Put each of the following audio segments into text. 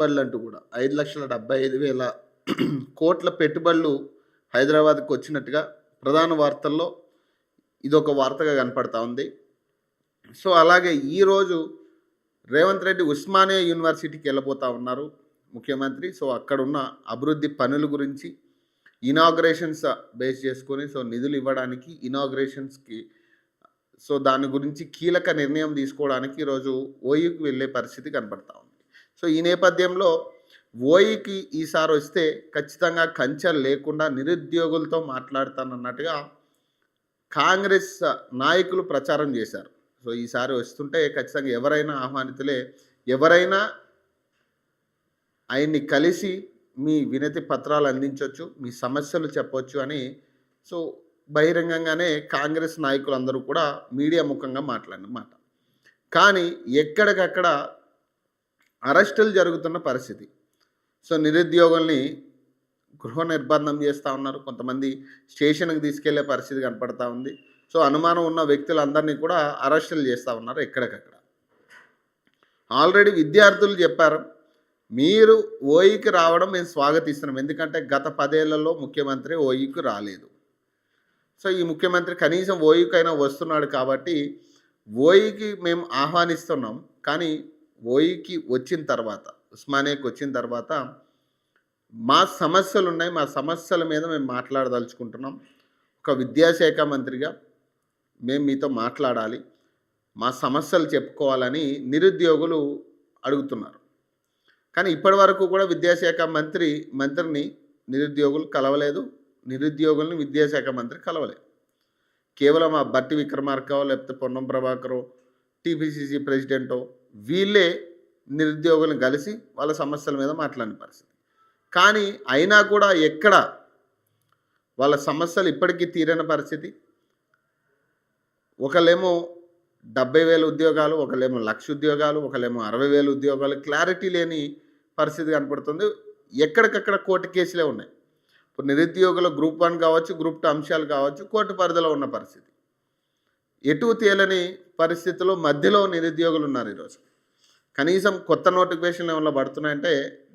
పెట్టుబడులు అంటూ కూడా ఐదు లక్షల డెబ్బై ఐదు వేల కోట్ల పెట్టుబడులు హైదరాబాద్కి వచ్చినట్టుగా ప్రధాన వార్తల్లో ఇదొక వార్తగా కనపడతా ఉంది. సో అలాగే ఈరోజు రేవంత్ రెడ్డి ఉస్మానియా యూనివర్సిటీకి వెళ్ళబోతా ఉన్నారు ముఖ్యమంత్రి. సో అక్కడున్న అభివృద్ధి పనుల గురించి ఇనాగ్రేషన్స్ బేస్ చేసుకొని సో నిధులు ఇవ్వడానికి ఇనాగ్రేషన్స్కి సో దాని గురించి కీలక నిర్ణయం తీసుకోవడానికి ఈరోజు ఓయూకి వెళ్ళే పరిస్థితి కనపడతా ఉంది. సో ఈ నేపథ్యంలో ఓయికి ఈసారి వస్తే ఖచ్చితంగా కంచెలు లేకుండా నిరుద్యోగులతో మాట్లాడతానన్నట్టుగా కాంగ్రెస్ నాయకులు ప్రచారం చేశారు. సో ఈసారి వస్తుంటే ఖచ్చితంగా ఎవరైనా ఆహ్వానితులే ఎవరైనా ఆయన్ని కలిసి మీ వినతి పత్రాలు అందించవచ్చు మీ సమస్యలు చెప్పొచ్చు అని సో బహిరంగంగానే కాంగ్రెస్ నాయకులందరూ కూడా మీడియా ముఖంగా మాట్లాడినమాట కానీ ఎక్కడికక్కడ అరెస్టులు జరుగుతున్న పరిస్థితి. సో నిరుద్యోగుల్ని గృహ నిర్బంధం చేస్తూ ఉన్నారు. కొంతమంది స్టేషన్కి తీసుకెళ్ళే పరిస్థితి కనపడతా ఉంది. సో అనుమానం ఉన్న వ్యక్తులందరినీ కూడా అరెస్టులు చేస్తూ ఉన్నారు ఎక్కడికక్కడ. ఆల్రెడీ విద్యార్థులు చెప్పారు మీరు ఓయికి రావడం మేము స్వాగతిస్తున్నాం. ఎందుకంటే గత పదేళ్ళలో ముఖ్యమంత్రి ఓయికి రాలేదు. సో ఈ ముఖ్యమంత్రి కనీసం ఓయికైనా వస్తున్నాడు కాబట్టి ఓయికి మేము ఆహ్వానిస్తున్నాం. కానీ ఓయికి వచ్చిన తర్వాత ఉస్మానియాకి వచ్చిన తర్వాత మా సమస్యలు ఉన్నాయి మా సమస్యల మీద మేము మాట్లాడదలుచుకుంటున్నాం. ఒక విద్యాశాఖ మంత్రిగా మేము మీతో మాట్లాడాలి. మా సమస్యలు చెప్పుకోవాలని నిరుద్యోగులు అడుగుతున్నారు. కానీ ఇప్పటి వరకు కూడా విద్యాశాఖ మంత్రి మంత్రిని నిరుద్యోగులు కలవలేదు. నిరుద్యోగుల్ని విద్యాశాఖ మంత్రి కలవలేదు. కేవలం ఆ బట్టి విక్రమార్కో లేకపోతే పొన్నం ప్రభాకరో టీపీసీసీ ప్రెసిడెంటో వీళ్ళే నిరుద్యోగులను కలిసి వాళ్ళ సమస్యల మీద మాట్లాడిన పరిస్థితి. కానీ అయినా కూడా ఎక్కడ వాళ్ళ సమస్యలు ఇప్పటికీ తీరని పరిస్థితి? ఒకళ్ళేమో డెబ్బై వేల ఉద్యోగాలు ఒకళ్ళేమో లక్ష ఉద్యోగాలు ఒకళ్ళేమో అరవై వేల ఉద్యోగాలు క్లారిటీ లేని పరిస్థితి కనపడుతుంది. ఎక్కడికక్కడ కోర్టు కేసులే ఉన్నాయి. ఇప్పుడు నిరుద్యోగుల గ్రూప్ వన్ కావచ్చు గ్రూప్ టూ అంశాలు కావచ్చు కోర్టు పరిధిలో ఉన్న పరిస్థితి. ఎటు తేలని పరిస్థితిలో మధ్యలో నిరుద్యోగులు ఉన్నారు ఈరోజు. కనీసం కొత్త నోటిఫికేషన్లు ఏమైనా పడుతున్నాయంటే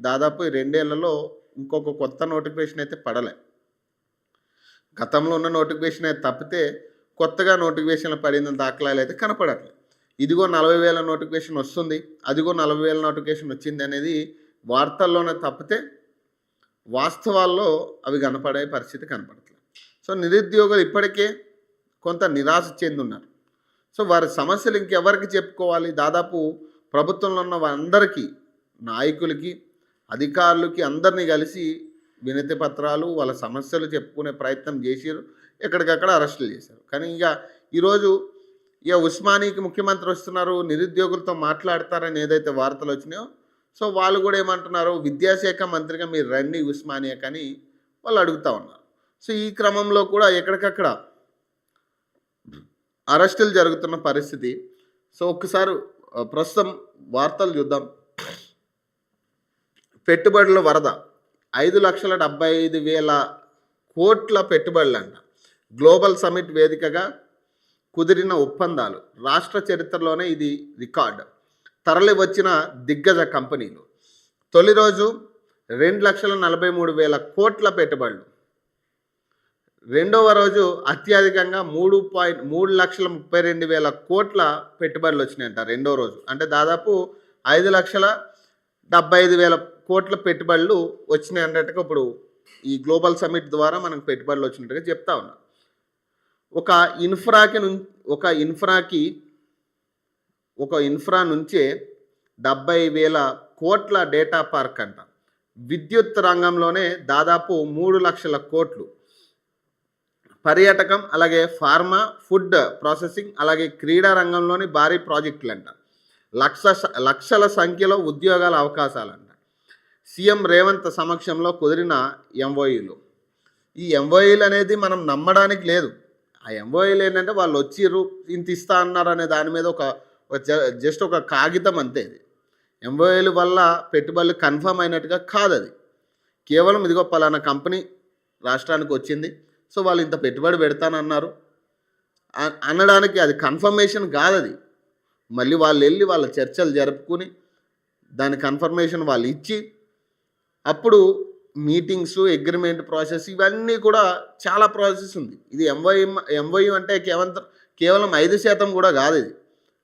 దాదాపు ఈ రెండేళ్ళలో ఇంకొక కొత్త నోటిఫికేషన్ అయితే పడలే. గతంలో ఉన్న నోటిఫికేషన్ అయితే తప్పితే కొత్తగా నోటిఫికేషన్లు పడిన దాఖలాలు అయితే కనపడట్లేదు ఇదిగో నలభై వేల నోటిఫికేషన్ వస్తుంది అదిగో నలభై వేల నోటిఫికేషన్ వచ్చింది అనేది వార్తల్లోనే తప్పితే వాస్తవాల్లో అవి కనపడే పరిస్థితి కనపడట్లేదు సో నిరుద్యోగులు ఇప్పటికే కొంత నిరాశ చెందున్నారు. సో వారి సమస్యలు ఇంకెవరికి చెప్పుకోవాలి? దాదాపు ప్రభుత్వంలో ఉన్న వారందరికీ నాయకులకి అధికారులకి అందరినీ కలిసి వినతి పత్రాలు వాళ్ళ సమస్యలు చెప్పుకునే ప్రయత్నం చేసారు ఎక్కడికక్కడ అరెస్టులు చేశారు. కానీ ఇక ఈరోజు ఇక ఉస్మానీకి ముఖ్యమంత్రి వస్తున్నారు నిరుద్యోగులతో మాట్లాడతారని ఏదైతే వార్తలు వచ్చినాయో సో వాళ్ళు కూడా ఏమంటున్నారు విద్యాశాఖ మంత్రిగా మీరు రండి ఉస్మానియా కానీ వాళ్ళు అడుగుతా ఉన్నారు. సో ఈ క్రమంలో కూడా ఎక్కడికక్కడ అరెస్టులు జరుగుతున్న పరిస్థితి. సో ఒక్కసారి ప్రస్తుతం వార్తలు చూద్దాం. పెట్టుబడుల వరద. ఐదు లక్షల డెబ్బై ఐదు వేల కోట్ల పెట్టుబడులు అంట గ్లోబల్ సమిట్ వేదికగా కుదిరిన ఒప్పందాలు. రాష్ట్ర చరిత్రలోనే ఇది రికార్డ్. తరలి వచ్చిన దిగ్గజ కంపెనీలు. తొలి రోజు రెండు లక్షల నలభై మూడు వేల కోట్ల పెట్టుబడులు. రెండవ రోజు అత్యధికంగా మూడు పాయింట్ మూడు లక్షల ముప్పై రెండు వేల కోట్ల పెట్టుబడులు వచ్చినాయంట రెండో రోజు. అంటే దాదాపు ఐదు లక్షల డెబ్బై ఐదు వేల కోట్ల పెట్టుబడులు వచ్చినాయి అన్నట్టుగా ఇప్పుడు ఈ గ్లోబల్ సమిట్ ద్వారా మనకు పెట్టుబడులు వచ్చినట్టుగా చెప్తా ఉన్నా. ఒక ఇన్ఫ్రాకి ఒక ఇన్ఫ్రాకి ఒక ఇన్ఫ్రా నుంచే డెబ్బై వేల కోట్ల డేటా పార్క్ అంట. విద్యుత్ రంగంలోనే దాదాపు మూడు లక్షల కోట్లు. పర్యాటకం అలాగే ఫార్మా ఫుడ్ ప్రాసెసింగ్ అలాగే క్రీడా రంగంలోని భారీ ప్రాజెక్టులు అంట లక్ష లక్షల సంఖ్యలో ఉద్యోగాల అవకాశాలంట. సీఎం రేవంత్ సమక్షంలో కుదిరిన ఎంఓఈలు. ఈ ఎంఓఈలు అనేది మనం నమ్మడానికి లేదు. ఆ ఎంఓఈలు ఏంటంటే వాళ్ళు వచ్చిర్రు ఇంత ఇస్తా అన్నారు అనే దాని మీద ఒక జ- జస్ట్ ఒక కాగితం అంతే ఇది. ఎంఓఏల వల్ల పెట్టుబడులు కన్ఫర్మ్ అయినట్టుగా కాదు అది కేవలం ఇదిగో పలానా కంపెనీ రాష్ట్రానికి వచ్చింది. సో వాళ్ళు ఇంత పెట్టుబడి పెడతానన్నారు. అనడానికి అది కన్ఫర్మేషన్ కాదు అది మళ్ళీ వాళ్ళు వెళ్ళి వాళ్ళ చర్చలు జరుపుకుని దాని కన్ఫర్మేషన్ వాళ్ళు ఇచ్చి అప్పుడు మీటింగ్స్ అగ్రిమెంట్ ప్రాసెస్ ఇవన్నీ కూడా చాలా ప్రాసెస్ ఉంది. ఇది ఎంవైఎం ఎంవైఎం అంటే కేవలం కేవలం ఐదు శాతం కూడా కాదు ఇది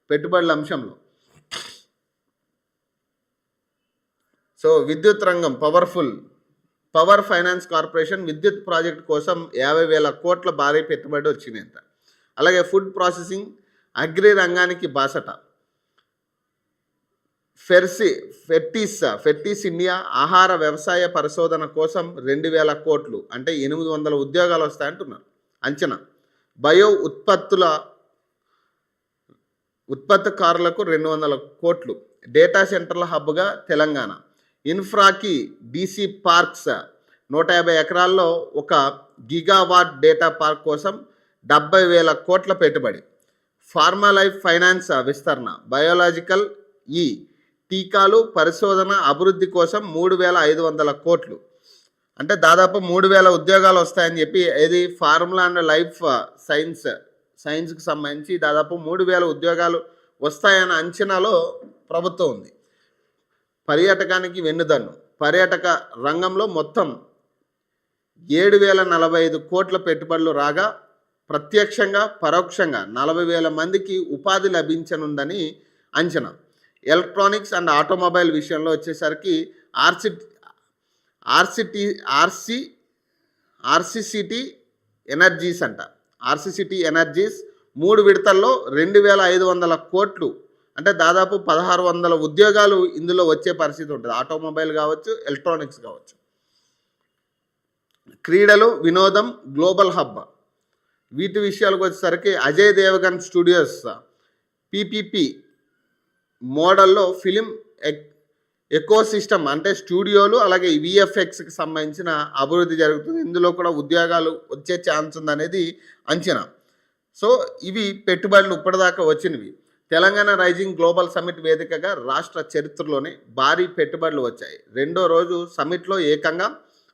పెట్టుబడుల అంశంలో. సో విద్యుత్ రంగం పవర్ఫుల్ పవర్ ఫైనాన్స్ కార్పొరేషన్ విద్యుత్ ప్రాజెక్ట్ కోసం యాభై వేల కోట్ల భారీ పెట్టుబడి వచ్చిందంట. అలాగే ఫుడ్ ప్రాసెసింగ్ అగ్రి రంగానికి బాసట. ఫెర్సి ఫెర్టిస్ ఫెర్టిస్ ఇండియా ఆహార వ్యవసాయ పరిశోధన కోసం రెండు వేల కోట్లు అంటే ఎనిమిది వందల ఉద్యోగాలు వస్తాయంటున్నారు. అంచనా బయో ఉత్పత్తుల ఉత్పత్తికారులకు రెండు వందల కోట్లు డేటా సెంటర్ల హబ్గా తెలంగాణ. ఇన్ఫ్రాకి డీసీ పార్క్స్ నూట యాభై ఎకరాల్లో ఒక గిగావాట్ డేటా పార్క్ కోసం డెబ్బై వేల కోట్ల పెట్టుబడి. ఫార్మా లైఫ్ ఫైనాన్స్ విస్తరణ బయోలాజికల్ ఈ టీకాలు పరిశోధన అభివృద్ధి కోసం మూడు వేల ఐదు వందల కోట్లు. అంటే దాదాపు మూడు వేల ఉద్యోగాలు వస్తాయని చెప్పి ఇది ఫార్ములా అండ్ లైఫ్ సైన్స్ సైన్స్కి సంబంధించి దాదాపు మూడు వేల ఉద్యోగాలు వస్తాయన్న అంచనాలో ప్రభుత్వం ఉంది. పర్యాటకానికి వెన్నుదన్ను. పర్యాటక రంగంలో మొత్తం ఏడు వేల నలభై ఐదు కోట్ల పెట్టుబడులు రాగా ప్రత్యక్షంగా పరోక్షంగా నలభై వేల మందికి ఉపాధి లభించనుందని అంచనా. ఎలక్ట్రానిక్స్ అండ్ ఆటోమొబైల్ విషయంలో వచ్చేసరికి RC RCT RC RCCT energies అంట. ఆర్సిసిటీ ఎనర్జీస్ మూడు విడతల్లో రెండు వేల ఐదు వందల కోట్లు అంటే దాదాపు పదహారు వందల ఉద్యోగాలు ఇందులో వచ్చే పరిస్థితి ఉంటుంది. ఆటోమొబైల్ కావచ్చు ఎలక్ట్రానిక్స్ కావచ్చు. క్రీడలు వినోదం గ్లోబల్ హబ్. వీటి విషయాలకు వచ్చేసరికి అజయ్ దేవగన్ స్టూడియోస్ పీపీపీ మోడల్లో ఫిలిం ఎకో సిస్టమ్ అంటే స్టూడియోలు అలాగే విఎఫ్ఎక్స్కి సంబంధించిన అభివృద్ధి జరుగుతుంది. ఇందులో కూడా ఉద్యోగాలు వచ్చే ఛాన్స్ ఉందనేది అంచనా. సో ఇవి పెట్టుబడులు ఇప్పటిదాకా వచ్చినవి. తెలంగాణ రైజింగ్ గ్లోబల్ సమ్మిట్ వేదికగా రాష్ట్ర చరిత్రలోనే భారీ పెట్టుబడులు వచ్చాయి. రెండో రోజు సమ్మిట్లో ఏకంగా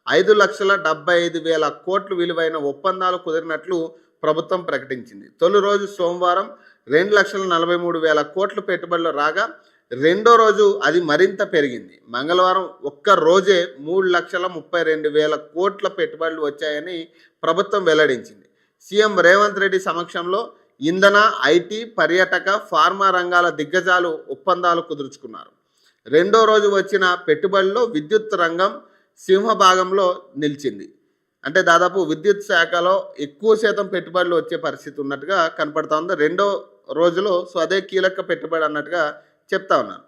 ఐదు లక్షల డెబ్బై ఐదు వేల కోట్లు విలువైన ఒప్పందాలు కుదిరినట్లు ప్రభుత్వం ప్రకటించింది. తొలి రోజు సోమవారం రెండు లక్షల నలభై మూడు వేల కోట్లు పెట్టుబడులు రాగా రెండో రోజు అది మరింత పెరిగింది. మంగళవారం ఒక్క రోజే మూడు లక్షల ముప్పై రెండు వేల కోట్ల పెట్టుబడులు వచ్చాయని ప్రభుత్వం వెల్లడించింది. సీఎం రేవంత్ రెడ్డి సమక్షంలో ఇంధన ఐటీ పర్యాటక ఫార్మా రంగాల దిగ్గజాలు ఒప్పందాలు కుదుర్చుకున్నారు. రెండో రోజు వచ్చిన పెట్టుబడిలో విద్యుత్ రంగం సింహభాగంలో నిలిచింది. అంటే దాదాపు విద్యుత్ శాఖలో ఎక్కువ శాతం పెట్టుబడులు వచ్చే పరిస్థితి ఉన్నట్టుగా కనపడతా ఉంది. రెండో రోజులో సో అదే కీలక పెట్టుబడి అన్నట్టుగా చెప్తా ఉన్నాను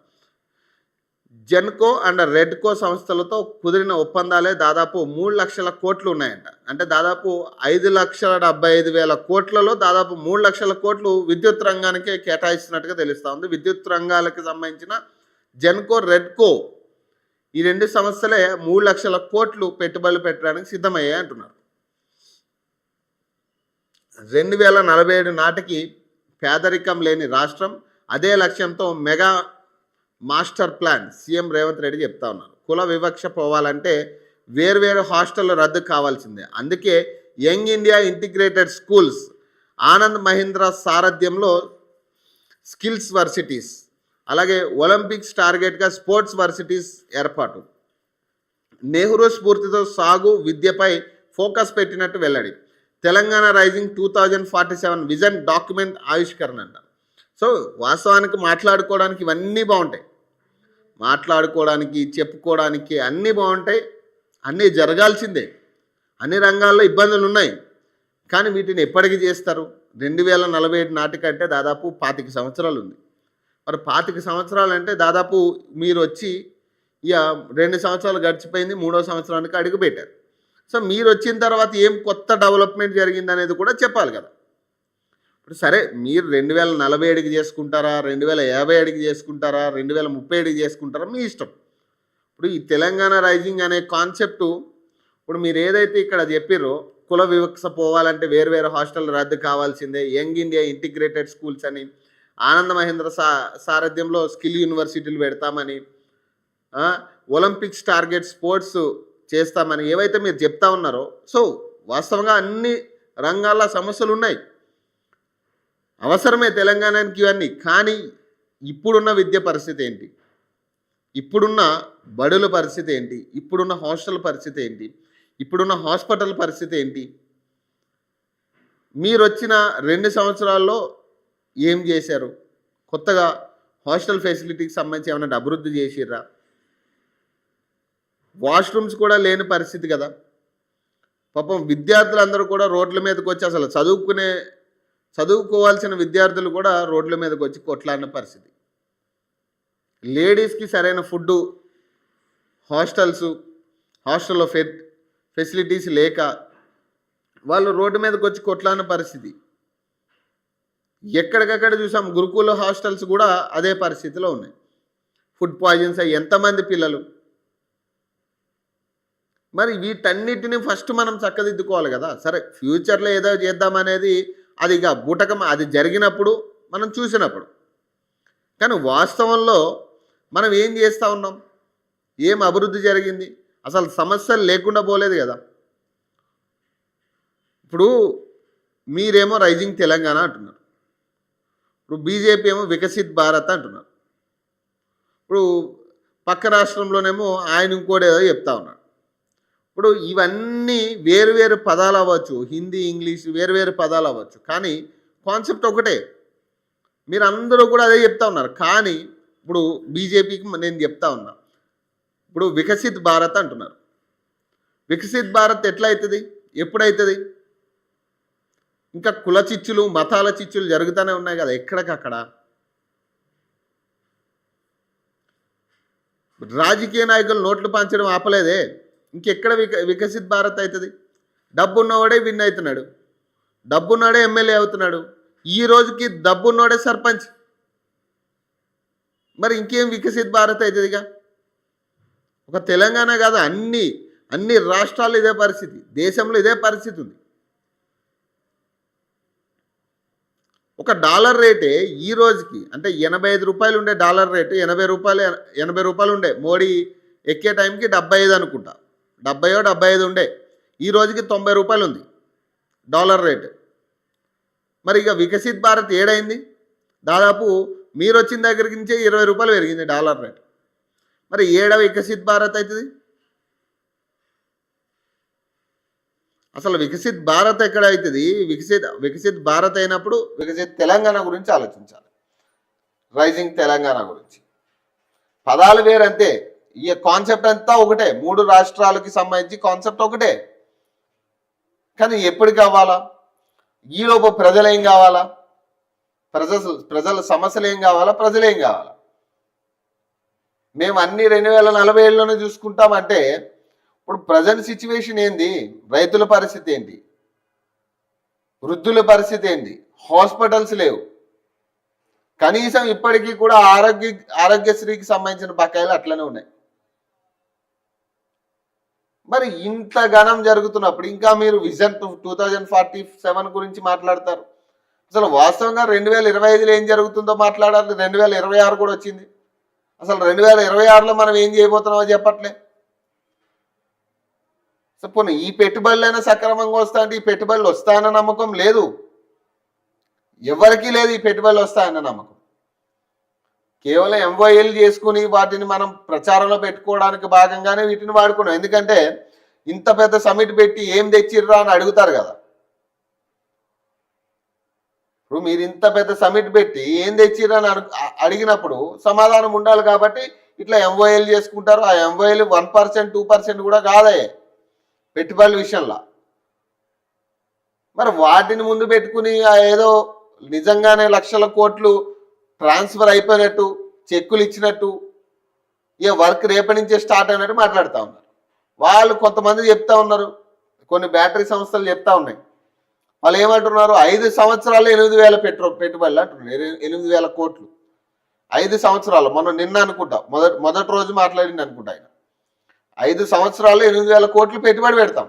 జెన్కో అండ్ రెడ్కో సంస్థలతో కుదిరిన ఒప్పందాలే దాదాపు మూడు లక్షల కోట్లు ఉన్నాయంట. అంటే దాదాపు ఐదు లక్షల డెబ్బై ఐదు వేల కోట్లలో దాదాపు మూడు లక్షల కోట్లు విద్యుత్ రంగానికే కేటాయిస్తున్నట్టుగా తెలుస్తూ ఉంది. విద్యుత్ రంగాలకు సంబంధించిన జెన్కో రెడ్కో ఈ రెండు సంస్థలే మూడు లక్షల కోట్లు పెట్టుబడులు పెట్టడానికి సిద్ధమయ్యాయి అంటున్నారు. రెండు వేల నలభై ఏడు నాటికి పేదరికం లేని రాష్ట్రం అదే లక్ష్యంతో mega master plan CM Revanth Reddy చెప్తా ఉన్నారు. కుల వివక్ష పోవాలంటే వేర్వేరు హాస్టళ్ళు రద్దు కావాల్సిందే. అందుకే young India integrated schools Anand Mahindra సారథ్యంలో స్కిల్స్ వర్సిటీస్ అలాగే ఒలింపిక్స్ టార్గెట్గా స్పోర్ట్స్ వర్సిటీస్ ఏర్పాటు. నెహ్రూ స్ఫూర్తితో సాగు విద్యపై ఫోకస్ పెట్టినట్టు వెల్లడి. Telangana rising two thousand forty seven vision document ఆవిష్కరణ అంట. సో వాస్తవానికి మాట్లాడుకోవడానికి ఇవన్నీ బాగుంటాయి. మాట్లాడుకోవడానికి చెప్పుకోవడానికి అన్నీ బాగుంటాయి. అన్నీ జరగాల్సిందే. అన్ని రంగాల్లో ఇబ్బందులు ఉన్నాయి. కానీ వీటిని ఎప్పటికి చేస్తారు? రెండు వేల నలభై ఏడు నాటికంటే దాదాపు పాతిక సంవత్సరాలు ఉంది. మరి పాతిక సంవత్సరాలు అంటే దాదాపు మీరు వచ్చి ఇక రెండు సంవత్సరాలు గడిచిపోయింది మూడో సంవత్సరానికి అడుగుపెట్టారు సో మీరు వచ్చిన తర్వాత ఏం కొత్త డెవలప్మెంట్ జరిగింది అనేది కూడా చెప్పాలి కదా. ఇప్పుడు సరే మీరు రెండు వేల నలభై ఏడుకి చేసుకుంటారా? రెండు వేల యాభై ఏడుకి చేసుకుంటారా? రెండు వేల ముప్పై ఏడుకి చేసుకుంటారా? మీ ఇష్టం. ఇప్పుడు ఈ తెలంగాణ రైజింగ్ అనే కాన్సెప్టు ఇప్పుడు మీరు ఏదైతే ఇక్కడ చెప్పిర్రో కుల వివక్ష పోవాలంటే వేరు వేరు హాస్టల్ రద్దు కావాల్సిందే. యంగ్ ఇండియా ఇంటిగ్రేటెడ్ స్కూల్స్ అని ఆనంద మహేంద్ర సా సారథ్యంలో స్కిల్ యూనివర్సిటీలు పెడతామని ఒలింపిక్స్ టార్గెట్ స్పోర్ట్స్ చేస్తామని ఏవైతే మీరు చెప్తా ఉన్నారో సో వాస్తవంగా అన్ని రంగాల సమస్యలు ఉన్నాయి. అవసరమే తెలంగాణకి ఇవన్నీ కానీ ఇప్పుడున్న విద్య పరిస్థితి ఏంటి? ఇప్పుడున్న బడుల పరిస్థితి ఏంటి? ఇప్పుడున్న హాస్టల్ పరిస్థితి ఏంటి? ఇప్పుడున్న హాస్పిటల్ పరిస్థితి ఏంటి? మీరు వచ్చిన రెండు సంవత్సరాల్లో ఏం చేశారు? కొత్తగా హాస్టల్ ఫెసిలిటీకి సంబంధించి ఏమైనా అభివృద్ధి చేసిర్రా? వాష్రూమ్స్ కూడా లేని పరిస్థితి కదా. పాపం విద్యార్థులందరూ కూడా రోడ్ల మీదకి వచ్చి అసలు చదువుకునే చదువుకోవాల్సిన విద్యార్థులు కూడా రోడ్ల మీదకి వచ్చి కొట్లాడిన పరిస్థితి. లేడీస్కి సరైన ఫుడ్డు హాస్టల్స్ హాస్టల్లో ఫె ఫెసిలిటీస్ లేక వాళ్ళు రోడ్డు మీదకి వచ్చి కొట్లాడిన పరిస్థితి. ఎక్కడికక్కడ చూసాం గురుకుల హాస్టల్స్ కూడా అదే పరిస్థితిలో ఉన్నాయి. ఫుడ్ పాయిజన్స్ అయ్యి ఎంతమంది పిల్లలు. మరి వీటన్నిటిని ఫస్ట్ మనం చక్కదిద్దుకోవాలి కదా. సరే ఫ్యూచర్లో ఏదో చేద్దామనేది అది ఇక బూటకం అది జరిగినప్పుడు మనం చూసినప్పుడు. కానీ వాస్తవంలో మనం ఏం చేస్తూ ఉన్నాం? ఏం అభివృద్ధి జరిగింది? అసలు సమస్యలు లేకుండా పోలేదు కదా. ఇప్పుడు మీరేమో రైజింగ్ తెలంగాణ అంటున్నారు. ఇప్పుడు బీజేపీ ఏమో వికసిత్ భారత్ అంటున్నారు. ఇప్పుడు పక్క రాష్ట్రంలోనేమో ఆయన ఇంకోటి ఏదో చెప్తా ఉన్నాడు ఇప్పుడు ఇవన్నీ వేరు వేరు పదాలు అవ్వచ్చు. హిందీ ఇంగ్లీష్ వేరువేరు పదాలు అవ్వచ్చు. కానీ కాన్సెప్ట్ ఒకటే. మీరు అందరూ కూడా అదే చెప్తా ఉన్నారు. కానీ ఇప్పుడు బీజేపీకి నేను చెప్తా ఉన్నా. ఇప్పుడు వికసిత్ భారత్ అంటున్నారు. వికసిత్ భారత్ ఎట్లా అవుతుంది ఎప్పుడవుతుంది ఇంకా కుల చిచ్చులు మతాల చిచ్చులు జరుగుతూనే ఉన్నాయి కదా. ఎక్కడికక్కడ? రాజకీయ నాయకులు నోట్లు పంచడం ఆపలేదే. ఇంకెక్కడ విక వికసిత్ భారత్ అవుతుంది డబ్బున్నవాడే విన్ అవుతున్నాడు డబ్బున్నవాడే ఎమ్మెల్యే అవుతున్నాడు. ఈ రోజుకి డబ్బున్నోడే సర్పంచ్. మరి ఇంకేం వికసిత్ భారత్ అవుతుందిగా ఒక తెలంగాణ కాదు అన్ని అన్ని రాష్ట్రాలు ఇదే పరిస్థితి. దేశంలో ఇదే పరిస్థితి ఉంది. ఒక డాలర్ రేటే ఈ రోజుకి అంటే ఎనభై ఐదు రూపాయలు ఉండే డాలర్ రేటు ఎనభై రూపాయలు ఎనభై రూపాయలు ఉండే. మోడీ ఎక్కే టైంకి డెబ్బై ఐదు అనుకుంటా. డెబ్బయో డెబ్బై ఐదు ఉండే. ఈ రోజుకి తొంభై రూపాయలు ఉంది. Dollar rate. మరి ఇక వికసిత్ భారత్ ఏడైంది? దాదాపు మీరు వచ్చిన దగ్గరికి నుంచే ఇరవై రూపాయలు పెరిగింది డాలర్ రేట్. మరి ఏడ వికసిత్ భారత్ అవుతుంది? అసలు వికసిత్ భారత్ ఎక్కడ అవుతుంది? వికసిత్ వికసిత్ భారత్ అయినప్పుడు వికసిత్ తెలంగాణ గురించి ఆలోచించాలి. రైజింగ్ తెలంగాణ గురించి. పదాలు వేరంతే. ఈ కాన్సెప్ట్ అంతా ఒకటే. మూడు రాష్ట్రాలకి సంబంధించి కాన్సెప్ట్ ఒకటే. కానీ ఎప్పుడు కావాలా? ఈలోపు ప్రజలు ఏం కావాలా? ప్రజ ప్రజల సమస్యలు ఏం కావాలా? ప్రజలు ఏం కావాలా? మేము అన్ని రెండు వేల నలభై ఏళ్ళలోనే చూసుకుంటామంటే ఇప్పుడు ప్రజెంట్ సిచ్యువేషన్ ఏంది? రైతుల పరిస్థితి ఏంటి? వృద్ధుల పరిస్థితి ఏంటి హాస్పిటల్స్ లేవు. కనీసం ఇప్పటికీ కూడా ఆరోగ్య ఆరోగ్యశ్రీకి సంబంధించిన బకాయిలు అట్లనే ఉన్నాయి. మరి ఇంత ఘనం జరుగుతున్నప్పుడు ఇంకా మీరు vision two thousand forty seven గురించి మాట్లాడతారు. అసలు వాస్తవంగా రెండు వేల ఇరవై ఐదులో ఏం జరుగుతుందో మాట్లాడాలి రెండు వేల ఇరవై ఆరు కూడా వచ్చింది. అసలు రెండు వేల ఇరవై ఆరులో మనం ఏం చేయబోతున్నామో చెప్పట్లే. సో పోనీ ఈ పెట్టుబడులైనా సక్రమంగా వస్తా అంటే ఈ పెట్టుబడులు వస్తాయన్న నమ్మకం లేదు. ఎవరికీ లేదు ఈ పెట్టుబడులు వస్తాయన్న నమ్మకం. కేవలం ఎంఓఎల్ చేసుకుని వాటిని మనం ప్రచారంలో పెట్టుకోవడానికి భాగంగానే వీటిని వాడుకున్నాం. ఎందుకంటే ఇంత పెద్ద సమిట్ పెట్టి ఏం తెచ్చిర్రా అని అడుగుతారు కదా. ఇప్పుడు మీరు ఇంత పెద్ద సమిట్ పెట్టి ఏం తెచ్చిర్రా అని అడిగినప్పుడు సమాధానం ఉండాలి కాబట్టి ఇట్లా ఎంఓఎల్ చేసుకుంటారు. ఆ MOL one percent two percent కూడా కాదే పెట్టుబడుల విషయంలో. మరి వాటిని ముందు పెట్టుకుని ఏదో నిజంగానే లక్షల కోట్లు ట్రాన్స్ఫర్ అయిపోయినట్టు చెక్కులు ఇచ్చినట్టు ఇక వర్క్ రేపటి నుంచే స్టార్ట్ అయినట్టు మాట్లాడుతూ ఉన్నారు. వాళ్ళు కొంతమంది చెప్తా ఉన్నారు కొన్ని బ్యాటరీ సంస్థలు చెప్తా ఉన్నాయి. వాళ్ళు ఏమంటున్నారు ఐదు సంవత్సరాలు ఎనిమిది వేల పెట్రో పెట్టుబడులు అంటున్నారు. ఎనిమిది వేల కోట్లు. ఐదు సంవత్సరాలు మొన్న నిన్న అనుకుంటా మొదటి మొదటి రోజు మాట్లాడింది అనుకుంటా ఆయన. ఐదు సంవత్సరాలు ఎనిమిది వేల కోట్లు పెట్టుబడి పెడతాం.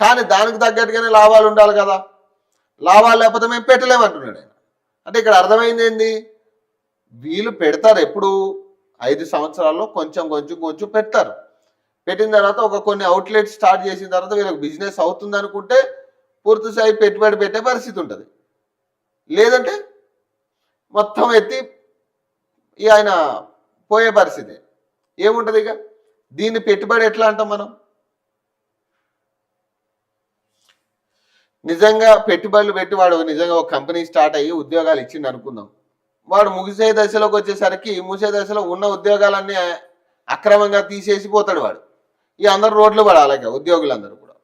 కానీ దానికి తగ్గట్టుగానే లాభాలు ఉండాలి కదా. లాభాలు లేకపోతే మేము పెట్టలేమంటున్నాడు ఆయన. అంటే ఇక్కడ అర్థమైంది ఏంది? వీళ్ళు పెడతారు ఎప్పుడు? ఐదు సంవత్సరాల్లో కొంచెం కొంచెం కొంచెం పెడతారు. పెట్టిన తర్వాత ఒక కొన్ని అవుట్లెట్ స్టార్ట్ చేసిన తర్వాత వీళ్ళకి బిజినెస్ అవుతుంది అనుకుంటే పూర్తి స్థాయి పెట్టుబడి పెట్టే పరిస్థితి ఉంటుంది. లేదంటే మొత్తం ఎత్తి ఈ ఆయన పోయే పరిస్థితి. ఏముంటది ఇక? దీన్ని పెట్టుబడి ఎట్లా అంటాం మనం? నిజంగా పెట్టుబడులు పెట్టి వాడు నిజంగా ఒక కంపెనీ స్టార్ట్ అయ్యి ఉద్యోగాలు ఇచ్చిండు అనుకుందాం. వాడు ముగిసే దశలోకి వచ్చేసరికి ముగిసే దశలో ఉన్న ఉద్యోగాలన్నీ అక్రమంగా తీసేసి పోతాడు వాడు. ఈ అందరు రోడ్లు పడాలి అలాగే ఉద్యోగులందరూ కూడా.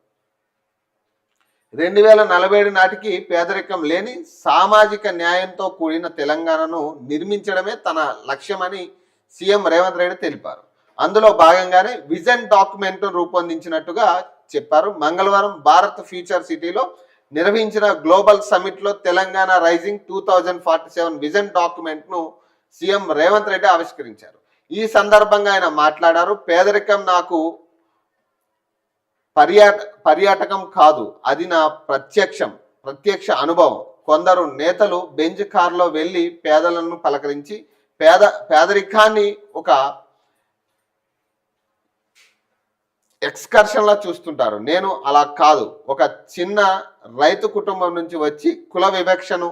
రెండు వేల నలభై ఏడు నాటికి పేదరికం లేని సామాజిక న్యాయంతో కూడిన తెలంగాణను నిర్మించడమే తన లక్ష్యమని సీఎం రేవంత్ రెడ్డి తెలిపారు. అందులో భాగంగానే విజన్ డాక్యుమెంట్ రూపొందించినట్టుగా చెప్పారు. మంగళవారం భారత్ ఫ్యూచర్ సిటీలో నిర్వహించిన global సమిట్లో Telangana rising two thousand forty seven vision డాక్యుమెంట్ను CM Revanth Reddy ఆవిష్కరించారు. ఈ సందర్భంగా ఆయన మాట్లాడారు పేదరికం నాకు పర్యాట పర్యాటకం కాదు అది నా ప్రత్యక్షం ప్రత్యక్ష అనుభవం. కొందరు నేతలు బెంచ్ కార్లో వెళ్ళి పేదలను పలకరించి పేద పేదరికాన్ని ఒక ఎక్స్కర్షన్లా చూస్తుంటారు. నేను అలా కాదు. ఒక చిన్న రైతు కుటుంబం నుంచి వచ్చి కుల వివక్షను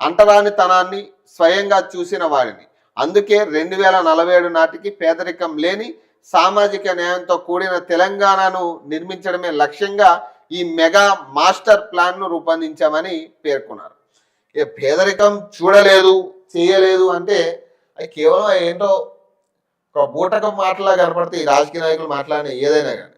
అంటరానితనాన్ని స్వయంగా చూసిన వాడిని. అందుకే రెండు వేల నలభై ఏడు నాటికి పేదరికం లేని సామాజిక న్యాయంతో కూడిన తెలంగాణను నిర్మించడమే లక్ష్యంగా ఈ మెగా మాస్టర్ ప్లాన్ను రూపొందించామని పేర్కొన్నారు. పేదరికం చూడలేదు చేయలేదు అంటే అది కేవలం ఏంటో ఒక బూటకం మాటలా కనపడితే ఈ రాజకీయ నాయకులు మాట్లాడిన ఏదైనా కానీ.